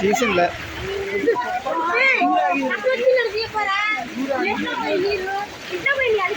Season ఇట్లా పోయింది అది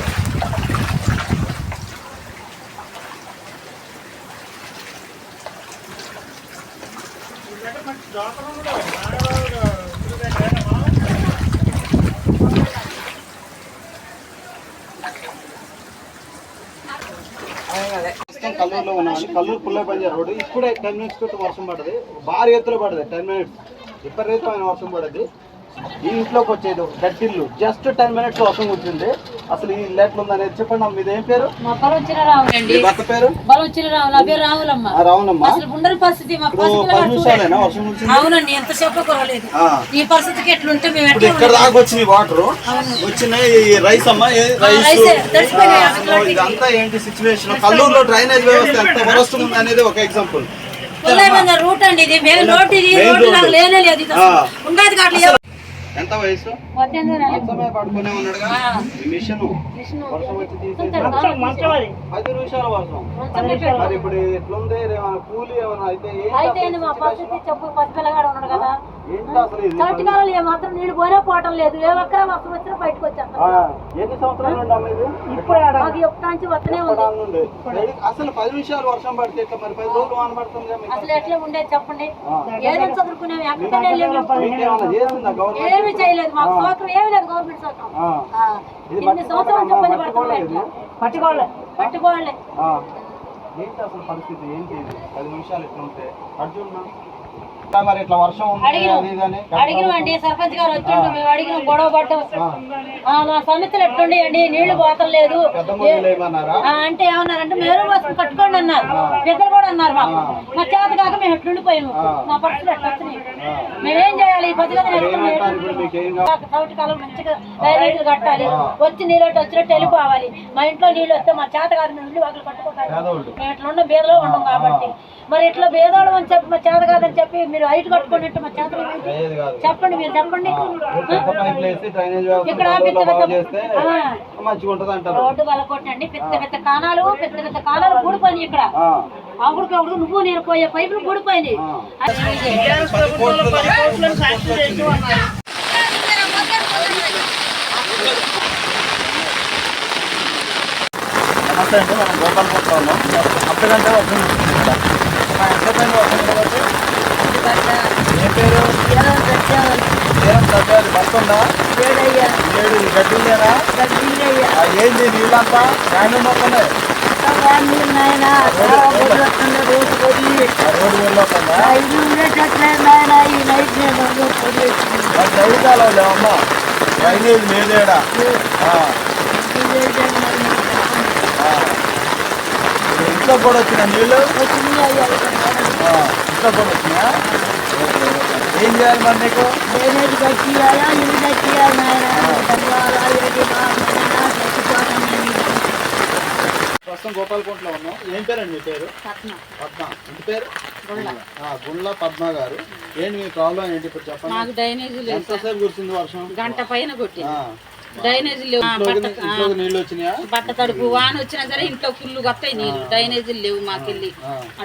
కల్లూరులో ఉన్నామండి కల్లూరు పుల్ల పంజార్ రోడ్డు ఇప్పుడే టెన్ మినిట్స్ వర్షం పడదు భారీ ఎత్తులో పడదు టెన్ మినిట్స్ విపరీతమైన వర్షం పడ్డది. ఈ ఇంట్లోకి వచ్చేది గట్టిల్లు జస్ట్ టెన్ మినిట్స్ వర్షం కూర్చుంది అసలు ఈ ఇల్లు ఎట్లుంది అనేది చెప్పండి అమ్మ మీదేం పేరు? మా బలొచ్చిన రావులండి. మీ భర్త పేరు? బలొచ్చిన రావు నా పేరు రావులమ్మ. ఆ, రావునమ్మా అసలు ఉండని పరిస్థితి మా అవునండి కొరలేదు ఆ. ఈ పరిస్థితికి ఎట్లుంటే మేము ఎట్లా ఇక్కడ దాకా వచ్చినాయి వాటర్ వచ్చినాయి రైస్ అమ్మా? ఏ ఇదంతా ఏంటి సిచ్యువేషన్ కల్లూరులో డ్రైనేజ్ వ్యవస్థ ఎంత వరస్ట్ ఉంది అనేది ఒక ఎగ్జాంపుల్ రూట్ అండి ఇది. రోడ్ ఇది రోడ్డు. నాకు లేనే లేదు. ఉండేది కావట్లేదు ఎంత వయసు? పడుకునే ఉన్నాడుగా. ఈ మిషన్. పది నిమిషాల వర్షం. మరి ఇప్పుడు ఎట్లుంది? కూలి ఏమైనా అయితే చట్టి కాలంలో ఏ మాత్రం నీళ్ళు పోయినా పోవటం లేదు. ఏ ఒక్కరా వర్షం వచ్చినా బయటకు వచ్చేస్తాం. వస్తూనే ఉంది? అసలు పది నిమిషాలు వర్షం పడితే ఎట్లా మరి? పది రోజులు వాన పడుతుంది మీకు? అసలు ఎట్లా ఉండేది చెప్పండి? ఏదైనా ఏమీ చేయలేదు. మాకు సోకరం ఏమీ లేదు గవర్నమెంట్ సోకరం ఇన్ని సంవత్సరాలు. ఏంటి అసలు పరిస్థితి? ఏంటి పది నిమిషాలు ఎట్లా ఉంటే? అర్జున్ మరి ఇట్లా వర్షం ఉంది అడిగినాం. అది ఇది అని అడిగినామండి సర్పంచ్ గారు వచ్చిండు మేము అడిగినాం గొడవ పడ్డాం. మా సమస్యలు ఎట్లుండేయండి నీళ్ళు పోతలేదు అంటే ఏమన్నారంటే మేరు కోసం కట్టుకోండి అన్నారు. పెద్దలు కూడా అన్నారు మాకు. మా చేత కాక మేము ఎట్లుండిపోయాము. మా పరిస్థితులు ఎట్లా వచ్చినాయి? మేమేం చేయాలి? ఈ సౌటి కాలం మంచిగా రైతులు కట్టాలి. వచ్చి నీళ్ళు వచ్చినట్టు వెళ్ళిపోవాలి. మా ఇంట్లో నీళ్ళు వస్తే మా చేత కాదు మేము ఇల్లు వాకిలు కట్టుకోవాలి మేము ఇట్లా ఉన్న బేదలో ఉండం కాబట్టి. మరి ఇట్లా బేదోళం అని చెప్పి మా చేత కాదని చెప్పి మీరు హైట్ కట్టుకున్నట్టు మా చేత ఏమిటి? అయ్యేది కాదు. చెప్పండి మీరు చెప్పండి. ఇక్కడ పెద్ద పెద్ద- రోడ్డు వల్ల కొట్టండి పెద్ద పెద్ద కాణాలు పెద్ద పెద్ద కాణాలు కూడిపోయినాయి ఇక్కడ. ఆ. అప్పుడు అప్పుడు నువ్వు నేను పోయే పైపులు కోట్లు నమస్తే అండి మనం గోపాలపురంలో ఉన్నాం అప్పటికంటే వర్షం ఏ పేరు తీరం సత్యాది బస్ ఏడు ఈ ఏంది నీళ్ళంతా ఫ్యామిలీ మొత్తమే రోడ్డు వెళ్ళొస్తుందా చదువుతాలో అమ్మ డ్రైనేజ్ లేదేడా ఇంట్లో కూడా వచ్చిన నీళ్ళు? ఇంట్లో కూడా ఓకే. ఏం చేయాలి మరి నీకు? ప్రస్తుతం గోపాలకుంట్లో ఉన్నాం. ఏం పేరండి మీ పేరు? పద్మ. ఇంటి పేరు? గుండ్ల పద్మ గారు. ఏంటి మీ ప్రాబ్లం ఏంటి ఇప్పుడు చెప్పండి? మాకు డ్రైనేజ్ ఎంతసేపు కురిసింది వర్షం? గంట పైన కొట్టింది. ఆ, డ్రైనేజీలు లేవు. బట్ట ఆ, ఇంట్లో నీళ్ళు వచ్చినాయా? బట్ట తడుపు. వాన వచ్చినా సరే ఇంట్లో ఫుల్ వస్తాయి నీళ్ళు. డ్రైనేజీలు లేవు మాకెళ్ళి.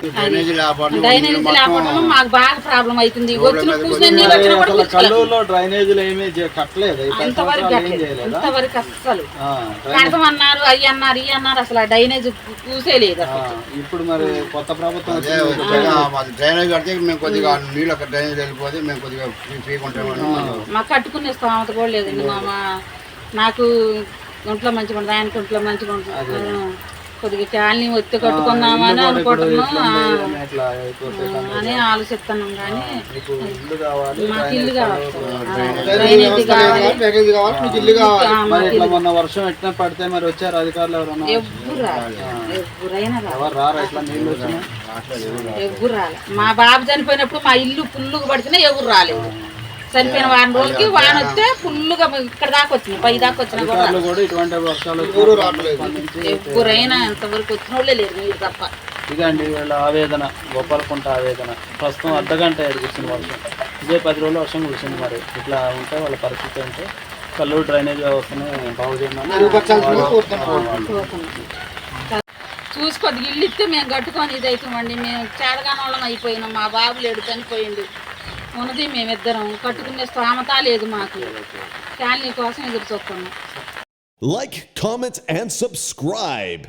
డ్రైనేజీ లేకపోవడం డ్రైనేజీ లేకపోవడం మాకు బాగా ప్రాబ్లం అవుతుంది. వచ్చిన కూర్చొని నీళ్ళు వచ్చినా కూడా డ్రైనేజీలు ఏమీ కట్టలేదు. ఏం కట్టలేదు. అస్సలు. కడతామన్నారు అయ్యి అన్నారు ఇవి అన్నారు. అసలు ఆ డ్రైనేజ్ కూసే లేదు ఆ, ఇప్పుడు మరి కొత్త ప్రభుత్వం డ్రైనేజ్ కడితే మేము కొద్దిగా నీళ్ళు ఒక డ్రైనేజ్ వెళ్ళిపోతే మేము కొద్దిగా ఫ్రీ ఫ్రీగా ఉంటామని మాకు కట్టుకునే స్తోమత కూడా లేదండి మా మా- నాకు ఒంట్లో మంచిగా ఉంటుంది ఆయనకు ఒంట్లో మంచిగా ఉంటుంది కొద్దిగా కాలనీ ఒత్తి కట్టుకుందామని ఇప్పుడు అనుకుంటున్నాం అని ఆలోచిస్తున్నాం కానీ మీకు ఇల్లు కావాలి. మొన్న వర్షం ఎట్లా పడితే మరి వచ్చారు అధికారులు ఎవ్వరైనా రాలి. ఎవరు రాలే. మా బాబు చనిపోయినప్పుడు మా ఇల్లు ఫుల్లుగా పడితేనే ఎవరు రాలేదు. చనిపోయిన వారం రోజులకి వాన వస్తే ఫుల్లుగా ఇక్కడ దాకా వచ్చినాయి పై దాకా వచ్చినా కూడా. ఎవరైనా ఎంతవరకు వచ్చిన వాళ్ళే లేరు మీరు తప్ప. ఇదండి వీళ్ళ ఆవేదన గోపాలకుంట ఆవేదన. ప్రస్తుతం అర్ధ గంట ఎదుగుతుంది వర్షం ఇదే పది రోజులు వర్షం కురిసింది మరి. ఇట్లా ఉంటే వాళ్ళ పరిస్థితి అంటే కల్లూరు డ్రైనేజ్ వ్యవస్థను బాగు చేయమని చూసి కొద్దిగా ఇల్లు ఇస్తే మేము కట్టుకొని ఇది అవుతామండి మేము చేడగాని వాళ్ళం అయిపోయినాం. మా బాబు లేడు చనిపోయిండు. ఉన్నది మేమిద్దరం కట్టుకునే స్తోమత లేదు మాకు ఫ్యామిలీ కోసం ఎదురు చూస్తున్నాం Like, comment, and subscribe.